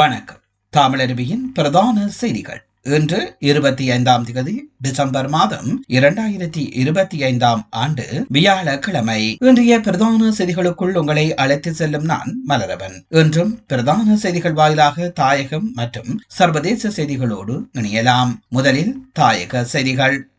வணக்கம். தமிழருவியின் பிரதான செய்திகள். இன்று இருபத்தி ஐந்தாம் தேதி டிசம்பர் மாதம் இரண்டாயிரத்தி இருபத்தி ஐந்தாம் ஆண்டு வியாழக்கிழமை. இன்றைய பிரதான செய்திகளுக்குள் உங்களை அழைத்து செல்லும் நான் மலரவன். இன்றும் பிரதான செய்திகள் வாயிலாக தாயகம் மற்றும் சர்வதேச செய்திகளோடு இணையலாம். முதலில் தாயக செய்திகள்.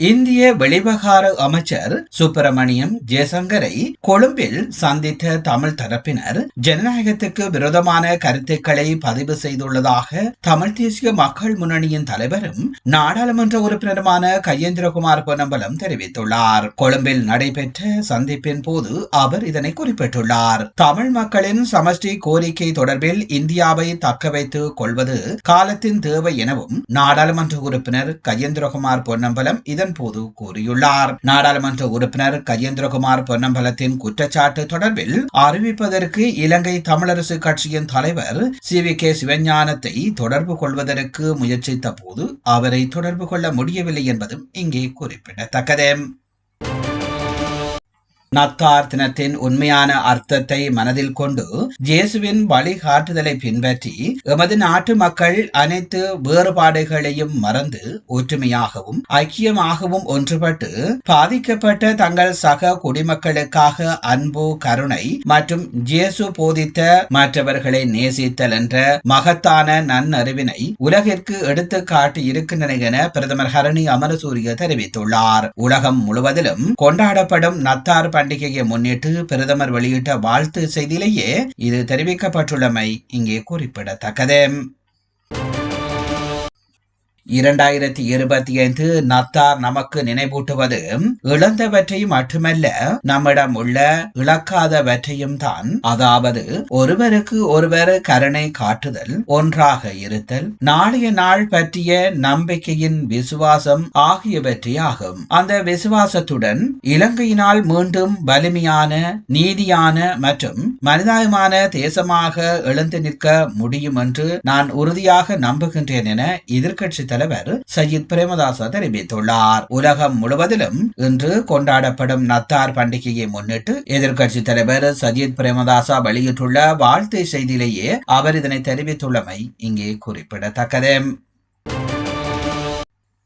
இந்திய வெளிவகார அமைச்சர் சுப்பிரமணியம் ஜெயசங்கரை கொழும்பில் சந்தித்த தமிழ் தரப்பினர் ஜனநாயகத்துக்கு விரோதமான கருத்துக்களை பதிவு செய்துள்ளதாக தமிழ் தேசிய மக்கள் முன்னணியின் தலைவரும் நாடாளுமன்ற உறுப்பினருமான கையேந்திரகுமார் பொன்னம்பலம் தெரிவித்துள்ளார். கொழும்பில் நடைபெற்ற சந்திப்பின் போது அவர் இதனை குறிப்பிட்டுள்ளார். தமிழ் மக்களின் சமஷ்டி கோரிக்கை தொடர்பில் இந்தியாவை தக்க வைத்துக் கொள்வது காலத்தின் தேவை எனவும் நாடாளுமன்ற உறுப்பினர் கையேந்திரகுமார் பொன்னம்பலம் இதன் போது கூறியுள்ளார். நாடாளுமன்ற உறுப்பினர் கஜேந்திரகுமார் பொன்னம்பலத்தின் குற்றச்சாட்டு தொடர்பில் அறிவிப்பதற்கு இலங்கை தமிழரசு கட்சியின் தலைவர் சி வி கே சிவஞானத்தை தொடர்பு கொள்வதற்கு முயற்சித்த போது அவரை தொடர்பு கொள்ள முடியவில்லை என்பதும் இங்கே குறிப்பிடத்தக்கது. நத்தார் தினத்தின் உண்மையான அர்த்தத்தை மனதில் கொண்டு இயேசுவின் வழிகாட்டுதலை பின்பற்றி எமது நாட்டு மக்கள் அனைத்து வேறுபாடுகளையும் மறந்து ஒற்றுமையாகவும் ஐக்கியமாகவும் ஒன்றுபட்டு பாதிக்கப்பட்ட தங்கள் சக குடிமக்களுக்காக அன்பு கருணை மற்றும் ஜேசு போதித்த மற்றவர்களை நேசித்தல் என்ற மகத்தான நன்னறிவினை உலகிற்கு எடுத்து காட்டி இருக்கின்றன என பிரதமர் ஹரணி அமரசூரிய தெரிவித்துள்ளார். உலகம் முழுவதிலும் கொண்டாடப்படும் நத்தார் பண்டிகையை முன்னிட்டு பிரதமர் வெளியிட்ட வாழ்த்து செய்தியிலேயே இது தெரிவிக்கப்பட்டுள்ளமை இங்கே குறிப்பிடத்தக்கது. இரண்டாயிரத்தி இருபத்தி ஐந்து நத்தார் நமக்கு நினைவூட்டுவது இழந்தவற்றை மட்டுமல்ல நம்மிடம் உள்ள இழக்காதவற்றையும் தான். அதாவது ஒருவருக்கு ஒருவர் கருணை காட்டுதல் ஒன்றாக இருத்தல் நாளைய நாள் பற்றிய நம்பிக்கையின் விசுவாசம் ஆகியவற்றை ஆகும். அந்த விசுவாசத்துடன் இலங்கையினால் மீண்டும் வலிமையான நீதியான மற்றும் மனிதாயமான தேசமாக எழுந்து நிற்க முடியும் என்று நான் உறுதியாக நம்புகின்றேன் என எதிர்கட்சி தலைவர் சஜித் பிரேமதாச தெரிவித்துள்ளார். உலகம் முழுவதிலும் இன்று கொண்டாடப்படும் நத்தார் பண்டிகையை முன்னிட்டு எதிர்க்கட்சி தலைவர் சஜித் பிரேமதாசா வெளியிட்டுள்ள வாழ்த்து செய்தியிலேயே அவர் இதனை தெரிவித்துள்ளமை இங்கே குறிப்பிடத்தக்கது.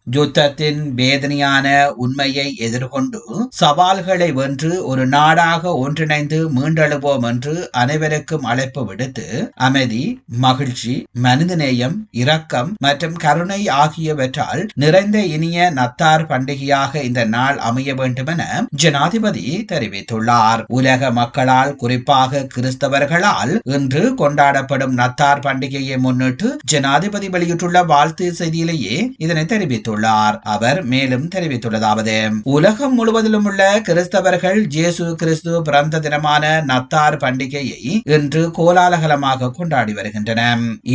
யுத்தத்தின் வேதனையான உண்மையை எதிர்கொண்டு சவால்களை வென்று ஒரு நாடாக ஒன்றிணைந்து மீண்டெழுவோம் என்று அனைவருக்கும் அழைப்பு விடுத்து அமைதி மகிழ்ச்சி மனிதநேயம் இரக்கம் மற்றும் கருணை ஆகியவற்றால் நிறைந்த இனிய நத்தார் பண்டிகையாக இந்த நாள் அமைய வேண்டும் என ஜனாதிபதி தெரிவித்துள்ளார். உலக மக்களால் குறிப்பாக கிறிஸ்தவர்களால் இன்று கொண்டாடப்படும் நத்தார் பண்டிகையை முன்னிட்டு ஜனாதிபதி வெளியிட்டுள்ள வாழ்த்து செய்தியிலேயே இதனை தெரிவித்துள்ளார். தெரிவித்துள்ளார். அவர் மேலும் தெரிவித்துள்ளதாவது உலகம் முழுவதிலும் உள்ள கிறிஸ்தவர்கள் ஜேசு கிறிஸ்து பிறந்த தினமான நத்தார் பண்டிகையை இன்று கோலாகலமாக கொண்டாடி வருகின்றன.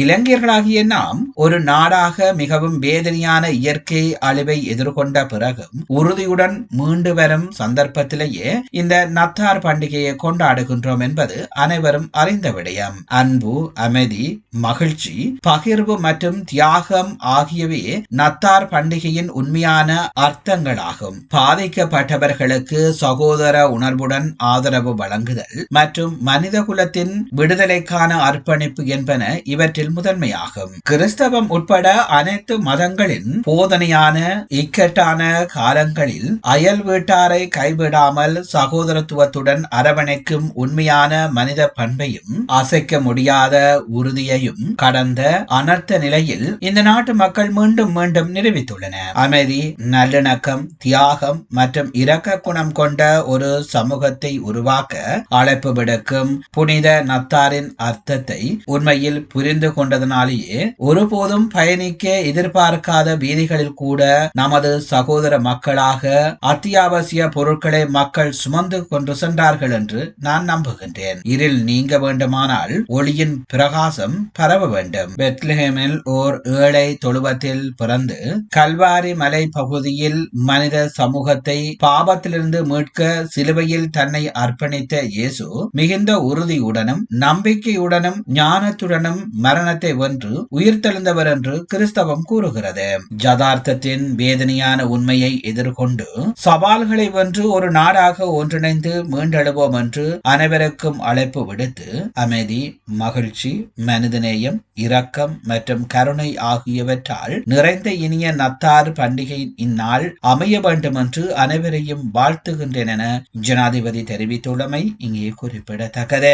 இளைஞர்களாகிய நாம் ஒரு நாடாக மிகவும் வேதனையான இயற்கை அழிவை எதிர்கொண்ட பிறகும் உறுதியுடன் மீண்டு வரும் சந்தர்ப்பத்திலேயே இந்த நத்தார் பண்டிகையை கொண்டாடுகின்றோம் என்பது அனைவரும் அறிந்த விடயம். அன்பு அமைதி மகிழ்ச்சி பகிர்வு மற்றும் தியாகம் ஆகியவையே நத்தார் பண்டிகை பண்டிகையின் உண்மையான அர்த்தங்களாகும். பாதிக்கப்பட்டவர்களுக்கு சகோதர உணர்வுடன் ஆதரவு வழங்குதல் மற்றும் மனித குலத்தின் விடுதலைக்கான அர்ப்பணிப்பு என்பன இவற்றில் முதன்மையாகும். கிறிஸ்தவம் உட்பட அனைத்து மதங்களின் போதனையான இக்கட்டான காலங்களில் அயல் வீட்டாரை கைவிடாமல் சகோதரத்துவத்துடன் அரவணைக்கும் உண்மையான மனித பண்பையும் அசைக்க முடியாத உறுதியையும் கடந்த அனர்த்த நிலையில் இந்த நாட்டு மக்கள் மீண்டும் மீண்டும் நிரூபித்துள்ளனர் அமைதி நல்லிணக்கம் தியாகம் மற்றும் இரக்க குணம் கொண்ட ஒரு சமூகத்தை உருவாக்க அழைப்பு விடுக்கும் புனித நத்தாரின் அர்த்தத்தை உண்மையில் புரிந்து கொண்டதனாலேயே ஒருபோதும் பயணிக்க எதிர்பார்க்காத வீதிகளில் கூட நமது சகோதர மக்களாக அத்தியாவசிய பொருட்களை மக்கள் சுமந்து கொண்டு சென்றார்கள் என்று நான் நம்புகின்றேன். இருள் நீங்க வேண்டுமானால் ஒளியின் பிரகாசம் பரவ வேண்டும். பெத்லஹேமில் ஓர் ஏழை தொழுவத்தில் பிறந்து கல்வாரி மலை பகுதியில் மனித சமூகத்தை பாவத்திலிருந்து மீட்க சிலுவையில் தன்னை அர்ப்பணித்த இயேசு மிகுந்த உறுதியுடனும் நம்பிக்கையுடனும் ஞானத்துடனும் மரணத்தை வென்று உயிர்த்தெழுந்தவர் என்று கிறிஸ்தவம் கூறுகிறது. ஜதார்த்தத்தின் வேதனையான உண்மையை எதிர்கொண்டு சவால்களை வென்று ஒரு நாடாக ஒன்றிணைந்து மீண்டெழுவோம் என்று அனைவருக்கும் அழைப்பு விடுத்து அமைதி மகிழ்ச்சி மனிதநேயம் இரக்கம் மற்றும் கருணை ஆகியவற்றால் நிறைந்த இனிய நத்தார் பண்டிகை இந்நாள் அமைய வேண்டும் என்று அனைவரையும் வாழ்த்துகின்றேன் என ஜனாதிபதி தெரிவித்துள்ளமை இங்கே குறிப்பிடத்தக்கது.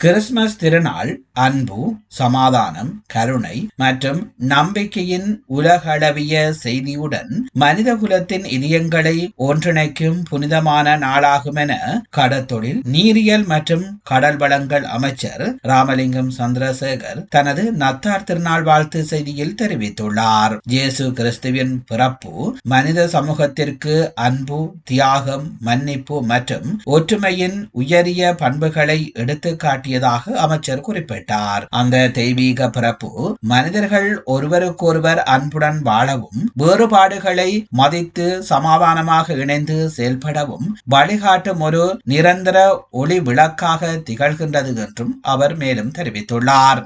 கிறிஸ்துமஸ் திருநாள் அன்பு சமாதானம் கருணை மற்றும் நம்பிக்கையின் உலகளவிய செய்தியுடன் மனித குலத்தின் இதயங்களை ஒன்றிணைக்கும் புனிதமான நாளாகும் என கடத்தொழில் நீரியல் மற்றும் கடல் வளங்கள் அமைச்சர் ராமலிங்கம் சந்திரசேகர் தனது நத்தார் திருநாள் வாழ்த்து செய்தியில் தெரிவித்துள்ளார். இயேசு கிறிஸ்துவின் பிறப்பு மனித சமூகத்திற்கு அன்பு தியாகம் மன்னிப்பு மற்றும் ஒற்றுமையின் உயரிய பண்புகளை எடுத்து காட்டியதாக அமைச்சர் குறிப்பிட்டார். அந்த தெய்வீக பிறப்பு மனிதர்கள் ஒருவருக்கொருவர் அன்புடன் வாழவும் வேறுபாடுகளை மதித்து சமாதானமாக இணைந்து செயல்படவும் வழிகாட்டும் ஒரு நிரந்தர ஒளி விளக்காக திகழ்கின்றது என்றும் அவர் மேலும் தெரிவித்துள்ளார்.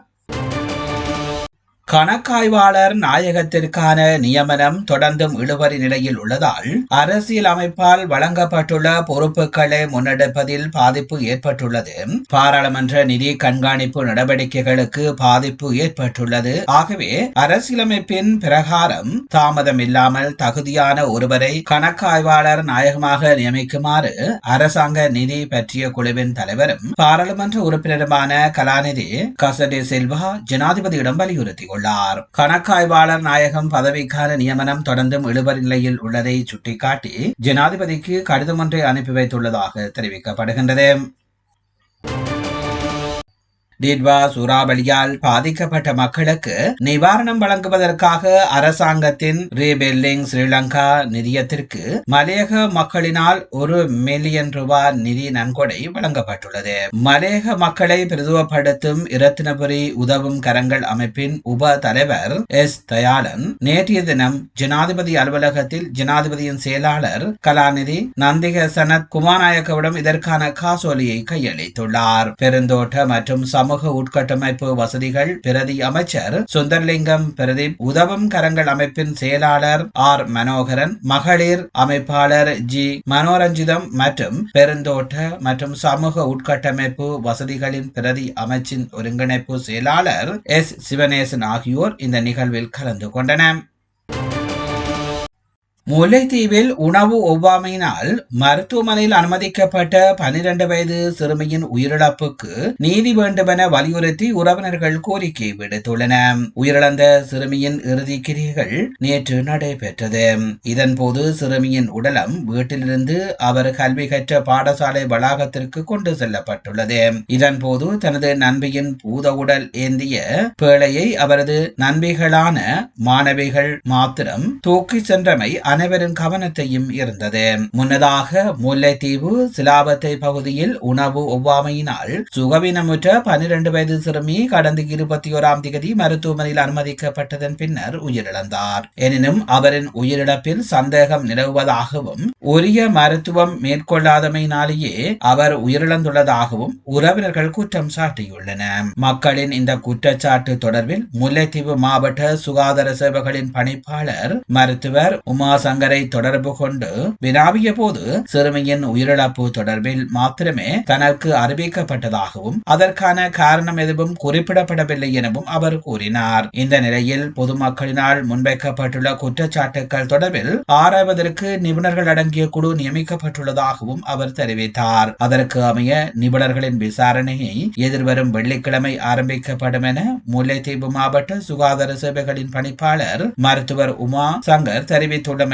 கணக்காய்வாளர் நாயகத்திற்கான நியமனம் தொடர்ந்தும் இழுவரி நிலையில் உள்ளதால் அரசியல் அமைப்பால் வழங்கப்பட்டுள்ள பொறுப்புகளை முன்னெடுப்பதில் பாதிப்பு ஏற்பட்டுள்ளது. பாராளுமன்ற நிதி கண்காணிப்பு நடவடிக்கைகளுக்கு பாதிப்பு ஏற்பட்டுள்ளது. ஆகவே அரசியலமைப்பின் பிரகாரம் தாமதம் இல்லாமல் தகுதியான ஒருவரை கணக்காய்வாளர் நாயகமாக நியமிக்குமாறு அரசாங்க நிதி பற்றிய குழுவின் தலைவரும் பாராளுமன்ற உறுப்பினருமான கலாநிதி கசடே செல்வா ஜனாதிபதியிடம் வலியுறுத்தியுள்ளார். உள்ளார் கணக்காய்வாளர் நாயகம் பதவிக்கான நியமனம் தொடர்ந்தும் இழுபறி நிலையில் உள்ளதை சுட்டிக்காட்டி ஜனாதிபதிக்கு கடிதம் ஒன்றை அனுப்பி வைத்துள்ளதாக தெரிவிக்கப்படுகின்றது. டிட்வா சூறாவளியால் பாதிக்கப்பட்ட மக்களுக்கு நிவாரணம் வழங்குவதற்காக அரசாங்கத்தின் ரீபில்டிங் ஸ்ரீலங்கா நிதியத்திற்கு மலையக மக்களினால் ஒரு மில்லியன் ரூபாய் நிதி நன்கொடை வழங்கப்பட்டுள்ளது. மலையக மக்களை பிரதுவப்படுத்தும் இரத்தினபுரி உதவும் கரங்கள் அமைப்பின் உப தலைவர் எஸ் தயாளன் நேற்றைய தினம் ஜனாதிபதி அலுவலகத்தில் ஜனாதிபதியின் செயலாளர் கலாநிதி நந்திக சனத் குமாநாயக்கவிடம் இதற்கான காசோலியை கையளித்துள்ளார். பெருந்தோட்ட மற்றும் சமூக உட்கட்டமைப்பு வசதிகள் பிரதி அமைச்சர் சுந்தர்லிங்கம் பிரதீப் உதவும் கரங்கள் அமைப்பின் செயலாளர் ஆர் மனோகரன் மகளிர் அமைப்பாளர் ஜி மனோரஞ்சிதம் மற்றும் பெருந்தோட்ட மற்றும் சமூக உட்கட்டமைப்பு வசதிகளின் பிரதி அமைச்சின் ஒருங்கிணைப்பு செயலாளர் எஸ் சிவனேசன் ஆகியோர் இந்த நிகழ்வில் கலந்து கொண்டனர். முல்லைத்தீவில் உணவு ஒவ்வாமையினால் மருத்துவமனையில் அனுமதிக்கப்பட்ட பனிரெண்டு வயது சிறுமியின் உயிரிழப்புக்கு நீதி வேண்டுமென வலியுறுத்தி உறவினர்கள் கோரிக்கை விடுத்துள்ளன. உயிரிழந்த சிறுமியின் இறுதி கிரிகள் நேற்று நடைபெற்றது. இதன்போது சிறுமியின் உடலம் வீட்டிலிருந்து அவர் கல்வி கற்ற பாடசாலை வளாகத்திற்கு கொண்டு செல்லப்பட்டுள்ளது. இதன்போது தனது நண்பியின் பூத உடல் ஏந்திய பேழையை அவரது நண்பிகளான மாணவிகள் மாத்திரம் தூக்கி சென்றமை அனைவரின் கவனத்தையும் இருந்தது முன்னதாக முல்லைத்தீவு சிலாபத்தை பகுதியில் உணவு ஒவ்வாமையினால் சுகவீனமுற்ற பனிரெண்டு வயது சிறுமி கடந்த இருபத்தி ஓராம் தேதி மருத்துவமனையில் அனுமதிக்கப்பட்டதன் பின்னர் உயிரிழந்தார். எனினும் அவரின் உயிரிழப்பில் சந்தேகம் நிலவுவதாகவும் உரிய மருத்துவம் மேற்கொள்ளாதமையினாலேயே அவர் உயிரிழந்துள்ளதாகவும் உறவினர்கள் குற்றம் சாட்டியுள்ளனர் மக்களின் இந்த குற்றச்சாட்டு தொடர்பில் முல்லைத்தீவு மாவட்ட சுகாதார சேவைகளின் பணிப்பாளர் மருத்துவர் உமாஸ் சங்கரை தொடர்பு கொண்டு வினாவிய போது சிறுமியின் உயிரிழப்பு தொடர்பில் மாத்திரமே தனக்கு அறிவிக்கப்பட்டதாகவும் அதற்கான காரணம் எதுவும் குறிப்பிடப்படவில்லை எனவும் அவர் கூறினார். இந்த நிலையில் பொதுமக்களினால் முன்வைக்கப்பட்டுள்ள குற்றச்சாட்டுகள் தொடர்பில் ஆராய்வதற்கு நிபுணர்கள் அடங்கிய குழு நியமிக்கப்பட்டுள்ளதாகவும் அவர் தெரிவித்தார். அதற்கு அமைய நிபுணர்களின் விசாரணையை எதிர்வரும் வெள்ளிக்கிழமை ஆரம்பிக்கப்படும் என முல்லைத்தீவு மாவட்ட சுகாதார சேவைகளின் பணிப்பாளர் மருத்துவர் உமா சங்கர் தெரிவித்துள்ளமை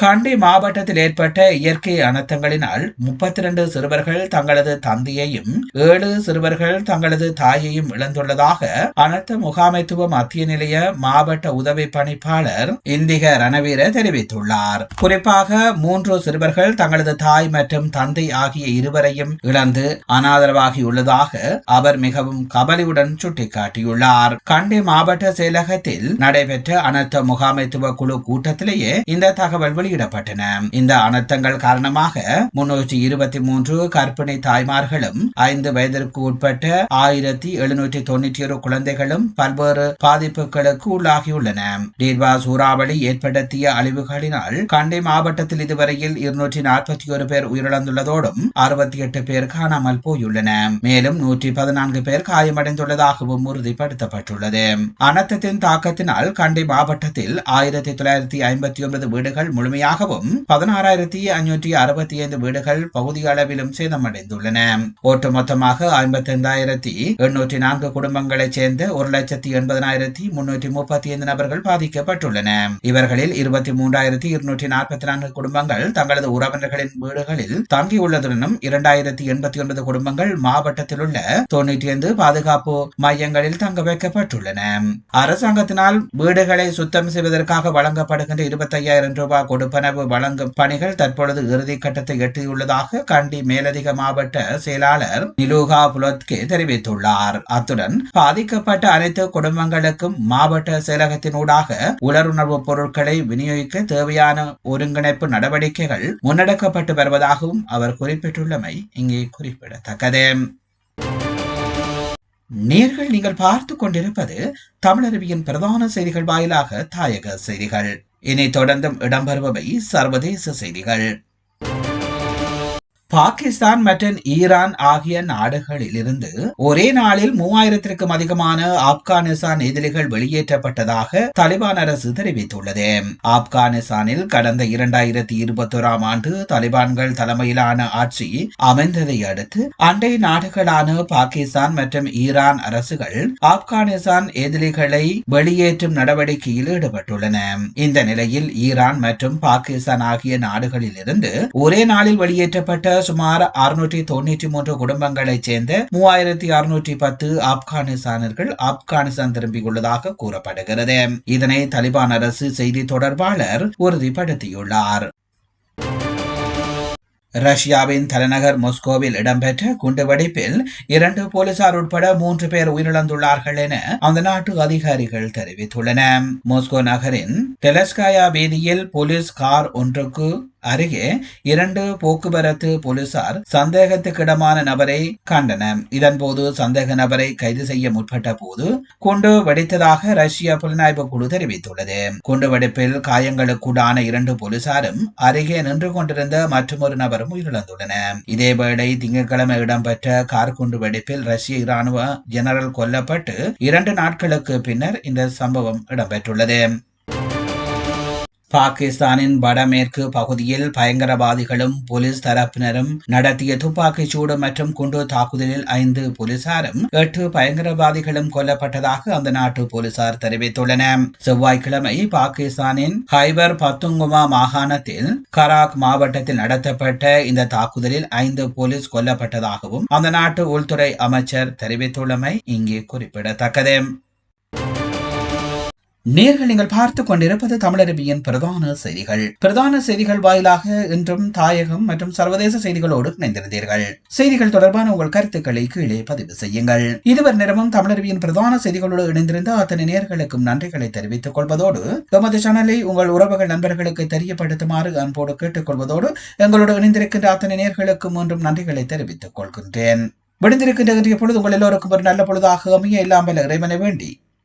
கண்டி மாவட்டத்தில் ஏற்பட்ட இயற்கை அனர்த்தங்களினால் முப்பத்தி இரண்டு சிறுவர்கள் தங்களது தந்தையையும் ஏழு சிறுவர்கள் தங்களது தாயையும் இழந்துள்ளதாக அனர்த்த முகாமைத்துவ மத்திய நிலைய மாவட்ட உதவி பணிப்பாளர் இந்திக ரணவீர தெரிவித்துள்ளார். குறிப்பாக மூன்று சிறுவர்கள் தங்களது தாய் மற்றும் தந்தை ஆகிய இருவரையும் இழந்து அனாதரவாகியுள்ளதாக அவர் மிகவும் கவலையுடன் சுட்டிக்காட்டியுள்ளார். கண்டி மாவட்ட செயலகத்தில் நடைபெற்ற அனர்த்த முகாமைத்துவ குழு கூட்டத்திலேயே இந்த தகவல் வெளியிடப்பட்டன. இந்த அனர்த்தங்கள் காரணமாக முன்னூற்றி இருபத்தி மூன்று கற்பிணி தாய்மார்களும் ஐந்து வயதிற்கு உட்பட்ட ஆயிரத்தி எழுநூற்றி தொண்ணூற்றி ஒரு குழந்தைகளும் பல்வேறு பாதிப்புகளுக்கு உள்ளாகியுள்ளன. டீர்வா சூறாவளி ஏற்படுத்திய அழிவுகளினால் கண்டி மாவட்டத்தில் இதுவரையில் இருநூற்றி நாற்பத்தி ஒரு பேர் உயிரிழந்துள்ளதோடும் அறுபத்தி எட்டு பேர் காணாமல் போயுள்ளன. மேலும் நூற்றி பதினான்கு பேர் காயமடைந்துள்ளதாகவும் உறுதிப்படுத்தப்பட்டுள்ளது. அனர்த்தத்தின் தாக்கத்தினால் கண்டி மாவட்டத்தில் ஆயிரத்தி தொள்ளாயிரத்தி ஐம்பத்தி ஒன்பது வீடுகள் முழுமை முழுமையாகவும் பதினாறாயிரத்தி அஞ்சூற்றி அறுபத்தி ஐந்து வீடுகள் பகுதி அளவிலும் சேதமடைந்துள்ளன. ஒட்டுமொத்தமாக ஐம்பத்தி ஐந்தாயிரத்தி எண்ணூற்றி நான்கு குடும்பங்களைச் சேர்ந்த ஒரு லட்சத்தி எண்பதனாயிரத்தி முன்னூற்றி முப்பத்தி ஐந்து நபர்கள் பாதிக்கப்பட்டுள்ளன. இவர்களில் இருபத்தி மூன்றாயிரத்தி இருநூற்றி நாற்பத்தி நான்கு குடும்பங்கள் தங்களது உறவினர்களின் வீடுகளில் தங்கியுள்ளதுடனும் இரண்டாயிரத்தி எண்பத்தி ஒன்பது குடும்பங்கள் மாவட்டத்தில் உள்ள தொன்னூற்றி ஐந்து பாதுகாப்பு மையங்களில் தங்க வைக்கப்பட்டுள்ளன. அரசாங்கத்தினால் வீடுகளை சுத்தம் செய்வதற்காக வழங்கப்படுகின்ற இருபத்தி ஐயாயிரம் ரூபாய் கொடுப்பனவு வழங்கும் பணிகள் தற்பொழுது இறுதி கட்டத்தை எட்டியுள்ளதாக கண்டி மேலதிக மாவட்ட செயலாளர் நிலூகா புலத்கே தெரிவித்துள்ளார். அத்துடன் பாதிக்கப்பட்ட அனைத்து குடும்பங்களுக்கும் மாவட்ட செயலகத்தினூடாக உலருணர்வு பொருட்களை விநியோகிக்க தேவையான ஒருங்கிணைப்பு நடவடிக்கைகள் முன்னெடுக்கப்பட்டு வருவதாகவும் அவர் குறிப்பிட்டுள்ளமை இங்கே குறிப்பிடத்தக்கது. நேர்கள் நீங்கள் பார்த்து கொண்டிருப்பது தமிழருவியின் பிரதான செய்திகள் வாயிலாக தாயக செய்திகள். இனி தொடர்ந்தும் இடம்பெறுபவை சர்வதேச செய்திகள். பாகிஸ்தான் மற்றும் ஈரான் ஆகிய நாடுகளில் இருந்து ஒரே நாளில் மூவாயிரத்திற்கும் அதிகமான ஆப்கானிஸ்தான் எதிரிகள் வெளியேற்றப்பட்டதாக தலிபான் அரசு தெரிவித்துள்ளது. ஆப்கானிஸ்தானில் கடந்த இரண்டாயிரத்தி இருபத்தோராம் ஆண்டு தலிபான்கள் தலைமையிலான ஆட்சி அமைந்ததை அடுத்து அண்டை நாடுகளான பாகிஸ்தான் மற்றும் ஈரான் அரசுகள் ஆப்கானிஸ்தான் எதிரிகளை வெளியேற்றும் நடவடிக்கையில் ஈடுபட்டுள்ளன. இந்த நிலையில் ஈரான் மற்றும் பாகிஸ்தான் ஆகிய நாடுகளில் இருந்து ஒரே நாளில் வெளியேற்றப்பட்ட சுமார் அறுநூற்றி தொண்ணூற்றி மூன்று குடும்பங்களைச் சேர்ந்த மூவாயிரத்தி அறுநூற்றி பத்து ஆப்கானிஸ்தானர்கள் ஆப்கானிஸ்தான் திரும்பியுள்ளதாக கூறப்படுகிறது. இதனை தலிபான் அரசு செய்தி தொடர்பாளர் உறுதிப்படுத்தியுள்ளார். ரஷ்யாவின் தலைநகர் மொஸ்கோவில் இடம்பெற்ற குண்டுவெடிப்பில் இரண்டு போலீசார் உட்பட மூன்று பேர் உயிரிழந்துள்ளார்கள் என அந்த நாட்டு அதிகாரிகள் தெரிவித்துள்ளன மொஸ்கோ நகரின் டெலஸ்காயா வீதியில் போலீஸ் கார் ஒன்றுக்கு அருகே இரண்டு போக்குவரத்து போலீசார் சந்தேகத்துக்கிடமான நபரை கண்டனர். இதன்போது சந்தேக நபரை கைது செய்ய முற்பட்ட போது குண்டு வெடித்ததாக ரஷ்ய புலனாய்வு குழு தெரிவித்துள்ளது. குண்டு வெடிப்பில் காயங்களுக்குடான இரண்டு போலீசாரும் அருகே நின்று கொண்டிருந்த மற்றொரு நபரும் உயிரிழந்துள்ளனர். இதேவேளை திங்கட்கிழமை இடம்பெற்ற கார் குண்டு வெடிப்பில் ரஷ்ய இராணுவ ஜெனரல் கொல்லப்பட்டு இரண்டு நாட்களுக்கு பின்னர் இந்த சம்பவம் இடம்பெற்றுள்ளது. பாகிஸ்தானின் வடமேற்கு பகுதியில் பயங்கரவாதிகளும் போலீஸ் தரப்பினரும் நடத்திய துப்பாக்கிச் சூடு மற்றும் குண்டு தாக்குதலில் ஐந்து போலீசாரும் எட்டு பயங்கரவாதிகளும் கொல்லப்பட்டதாக அந்த நாட்டு போலீசார் தெரிவித்துள்ளனர். செவ்வாய்க்கிழமை பாகிஸ்தானின் ஹைபர் பத்துங்குமா மாகாணத்தில் கராக் மாவட்டத்தில் நடத்தப்பட்ட இந்த தாக்குதலில் ஐந்து போலீஸ் கொல்லப்பட்டதாகவும் அந்த நாட்டு உள்துறை அமைச்சர் தெரிவித்துள்ளமை இங்கே குறிப்பிடத்தக்கது. நேர்கள் நீங்கள் பார்த்து கொண்டிருப்பது தமிழருவியின் பிரதான செய்திகள். பிரதான செய்திகள் வாயிலாக இன்றும் தாயகம் மற்றும் சர்வதேச செய்திகளோடு இணைந்திருந்தீர்கள். செய்திகள் தொடர்பான உங்கள் கருத்துக்களை கீழே பதிவு செய்யுங்கள். இதுவர் நேரமும் தமிழருவியின் பிரதான செய்திகளோடு இணைந்திருந்த அத்தனை நேர்களுக்கும் நன்றிகளை தெரிவித்துக் கொள்வதோடு எமது சேனலை உங்கள் உறவுகள் நண்பர்களுக்கு தெரியப்படுத்துமாறு அன்போடு கேட்டுக்கொள்வதோடு எங்களோடு இணைந்திருக்கின்ற அத்தனை நேர்களுக்கும் ஒன்றும் நன்றிகளை தெரிவித்துக் கொள்கின்றேன். விடுந்திருக்கின்ற பொழுது உங்கள் எல்லோருக்கும் ஒரு நல்ல பொழுதாக அமைய இல்லாமல் இறைவனை வேண்டி